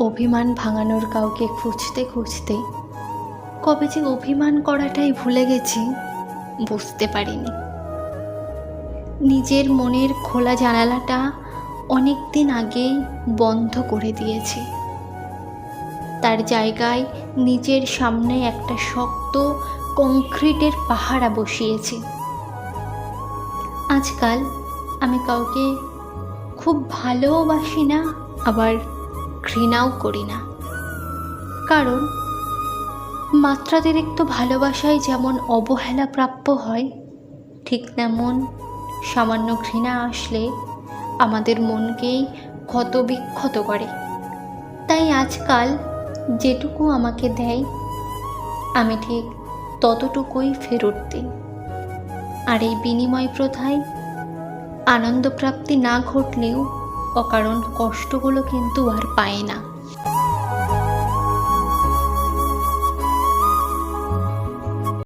অভিমান ভাঙানোর কাউকে খুঁজতে খুঁজতে কবে যে অভিমান করাটাই ভুলে গেছি, বুঝতে পারিনি। নিজের মনের খোলা জানালাটা অনেক দিন আগেই বন্ধ করে দিয়েছি। তার জায়গায় নিজের সামনে একটা শক্ত কংক্রিটের পাহারা বসিয়েছি। আজকাল আমি কাউকে খুব ভালোবাসি না, আবার ঘৃণাও করি না। কারণ, মাত্রাতিরিক্ত ভালোবাসায় যেমন অবহেলা প্রাপ্য হয়, ঠিক তেমন সামান্য ঘৃণা আসলে আমাদের মনকেই ক্ষতবিক্ষত করে। তাই আজকাল যেটুকু আমাকে দেয়, আমি ঠিক ততটুকুই ফেরত দিই। আর এই বিনিময় প্রথায় আনন্দপ্রাপ্তি না ঘটলেও অকারণ কষ্টগুলো কিন্তু আর পায় না।